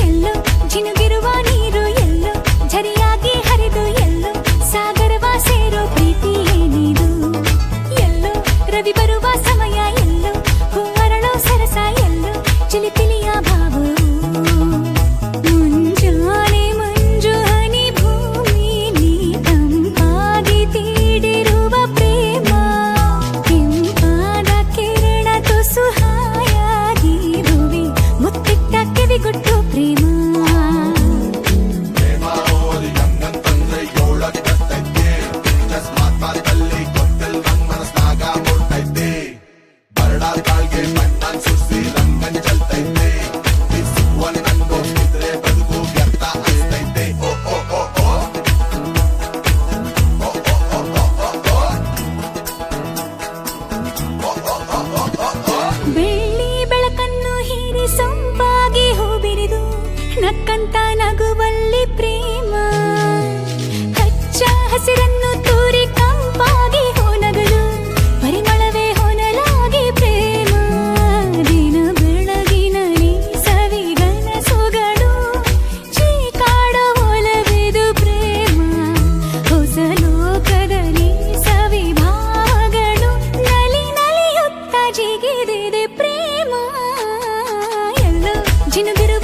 ಎಲ್ಲೋ ಜಿನುಗಿರುವ ನೀರು ಎಲ್ಲೋ ಝರಿಯಾಗಿ ಹರಿದು ಎಲ್ಲೋ ಸಾಗರವ ಸೇರೋ ಪ್ರೀತಿ ಏನಿದು ಎಲ್ಲೋ ರವಿ ಬರುವ ಸಮಯ ಎಲ್ಲೋ ಹೂವರಳೋ ಸರಸ ಎಲ್ಲೋ ಚಿಲಿಪಿಲಿಯ ಭಾವವು ನಕ್ಕಂತ ನಗುವಲ್ಲಿ ಪ್ರೇಮ. ಹಚ್ಚ ಹಸಿರನ್ನು you Çin bir